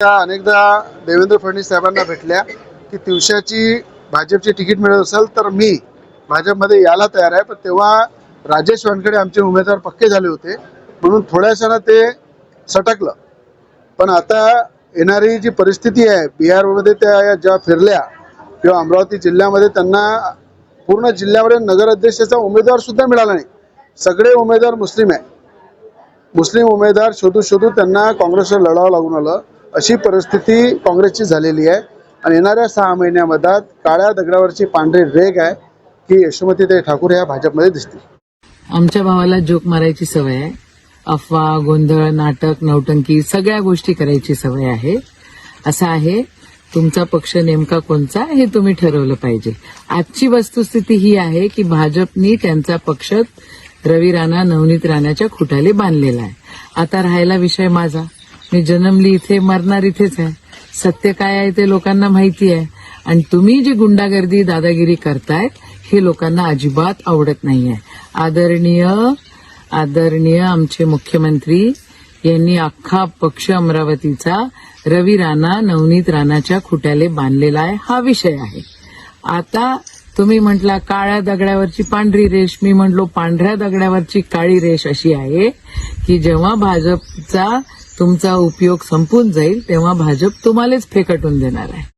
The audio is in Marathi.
त्या अनेकदा देवेंद्र फडणवीस साहेबांना भेटल्या की दिवसाची भाजपची तिकीट मिळत असेल तर मी भाजपमध्ये यायला तयार आहे. पण तेव्हा राजेश वानखेडे आमचे उमेदवार पक्के झाले होते. म्हणून थोड्याशानं ते सटकलं. पण आता येणारी जी परिस्थिती आहे बिहारमध्ये त्या ज्या फिरल्या किंवा अमरावती जिल्ह्यामध्ये त्यांना पूर्ण जिल्ह्यामध्ये नगराध्यक्षाचा उमेदवार सुद्धा मिळाला नाही. सगळे उमेदवार मुस्लिम आहे. मुस्लिम उमेदवार शोधू शोधू त्यांना काँग्रेसवर लढावं लागून आलं. अशी परिस्थिती काँग्रेसची झालेली आहे. आणि येणाऱ्या सहा महिन्यामध्ये काळ्या दगडावरची पांढरी रेग आहे की यशोमतीताई ठाकूर ह्या भाजपमध्ये दिसतील. आमच्या भावाला जोक मारायची सवय आहे. अफवा गोंधळ नाटक नौटंकी सगळ्या गोष्टी करायची सवय आहे. असं आहे तुमचा पक्ष नेमका कोणचा हे तुम्ही ठरवलं पाहिजे. आजची वस्तुस्थिती ही आहे की भाजपनी त्यांचा पक्ष रवी राणा नवनीत राणाच्या खुटाले बांधलेला आहे. आता राहायला विषय माझा. मी जन्मली इथे मरणार इथेच आहे. सत्य काय आहे ते लोकांना माहिती आहे. आणि तुम्ही जी गुंडागर्दी दादागिरी करतायत हे लोकांना अजिबात आवडत नाहीये. आदरणीय आदरणीय आमचे मुख्यमंत्री यांनी अख्खा पक्ष अमरावतीचा रवी राणा नवनीत राणाच्या खुट्याले बांधलेला आहे. हा विषय आहे. आता तुम्ही म्हटला काळ्या दगड्यावरची पांढरी रेष मी म्हटलो पांढऱ्या दगड्यावरची काळी रेष अशी आहे की जेव्हा भाजपचा तुमचा उपयोग संपून जाईल तेव्हा भाजप तुम्हालाच फेकटून देणार आहे.